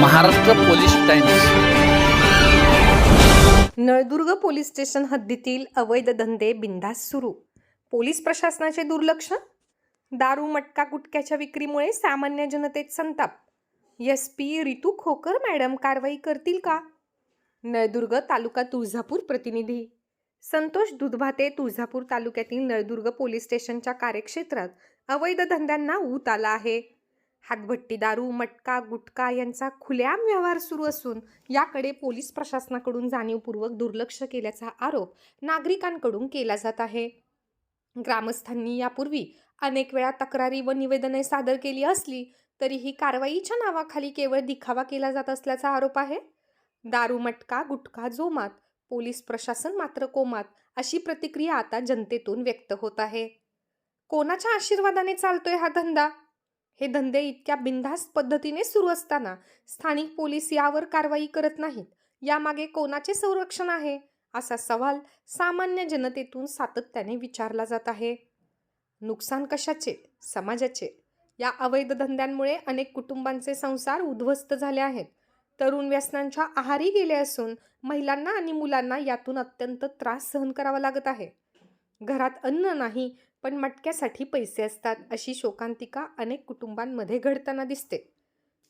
Maharashtra police times. Naldurg police station हद्दीतील अवैध धंदे बिंदास सुरू. पोलीस प्रशासनाचे दुर्लक्ष? दारू मटका गुटख्याच्या विक्रीमुळे सामान्य जनतेत संताप. S P Ritu Khokar madam कारवाई करतील का? नळदुर्ग तालुका तुळजापूर प्रतिनिधी. संतोष दुधभाते तुळजापूर तालुक्यातील नळदुर्ग पोलीस स्टेशनच्या कार्यक्षेत्रात अवैध धंद्यांना ऊत आला आहे. हातभट्टी दारू मटका गुटखा यांचा खुलेआम व्यवहार सुरू असून याकडे पोलीस प्रशासनाकडून जाणीवपूर्वक दुर्लक्ष केल्याचा आरोप नागरिकांकडून केला जात आहे. ग्रामस्थांनी यापूर्वी अनेक वेळा तक्रारी व निवेदने सादर केली असली तरीही कारवाईच्या नावाखाली केवळ दिखावा केला जात असल्याचा आरोप आहे. दारू मटका गुटखा जोमात पोलीस प्रशासन मात्र कोमात अशी प्रतिक्रिया आता जनतेतून व्यक्त होत आहे. कोणाच्या आशीर्वादाने चालतोय हा धंदा? हे धंदे इतक्या बिनधास्त पद्धतीने सुरू असताना स्थानिक पोलीस यावर कारवाई करत नाहीत. यामागे कोणाचे संरक्षण आहे? असा सवाल सामान्य जनतेतून सातत्याने विचारला जात आहे. नुकसान कशाचे? समाजाचे? या अवैध धंद्यांमुळे अनेक कुटुंबांचे संसार उद्ध्वस्त झाले आहेत. तरुण व्यसनांच्या आहारी गेले असून महिलांना आणि मुलांना यातून अत्यंत त्रास सहन करावा लागत आहे. घरात अन्न नाही पण मटक्यासाठी पैसे असतात अशी शोकांतिका अनेक कुटुंबांमध्ये घडताना दिसते.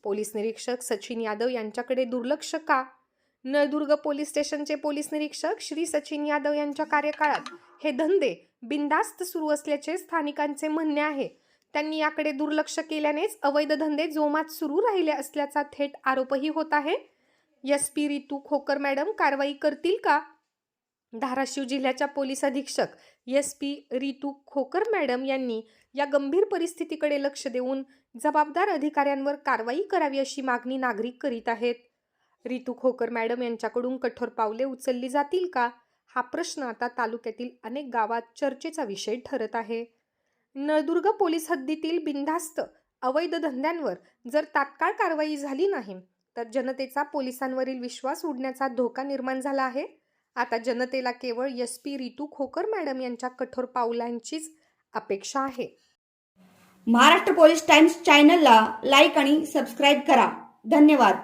पोलीस निरीक्षक सचिन यादव यांच्याकडे दुर्लक्ष का? नळदुर्ग पोलीस स्टेशनचे पोलीस निरीक्षक श्री सचिन यादव यांच्या कार्यकाळात हे धंदे बिनधास्त सुरू असल्याचे स्थानिकांचे म्हणणे आहे. त्यांनी याकडे दुर्लक्ष केल्यानेच अवैध धंदे जोमात सुरू राहिले असल्याचा थेट आरोपही होत आहे. S P Ritu Khokar madam कारवाई करतील का? धाराशिव जिल्ह्याच्या पोलीस अधीक्षक S P Ritu Khokar madam यांनी या गंभीर परिस्थितीकडे लक्ष देऊन जबाबदार अधिकाऱ्यांवर कारवाई करावी अशी मागणी नागरिक करीत आहेत. रितू खोकर मॅडम यांच्याकडून कठोर पावले उचलली जातील का? हा प्रश्न आता तालुक्यातील अनेक गावात चर्चेचा विषय ठरत आहे. नळदुर्ग पोलीस हद्दीतील बिनधास्त अवैध धंद्यांवर जर तात्काळ कारवाई झाली नाही तर जनतेचा पोलिसांवरील विश्वास उडण्याचा धोका निर्माण झाला आहे. आता जनतेला केवळ S P Ritu Khokar madam यांच्या कठोर पावलांचीच अपेक्षा आहे. महाराष्ट्र पोलीस टाइम्स चॅनलला लाईक आणि सबस्क्राईब करा. धन्यवाद.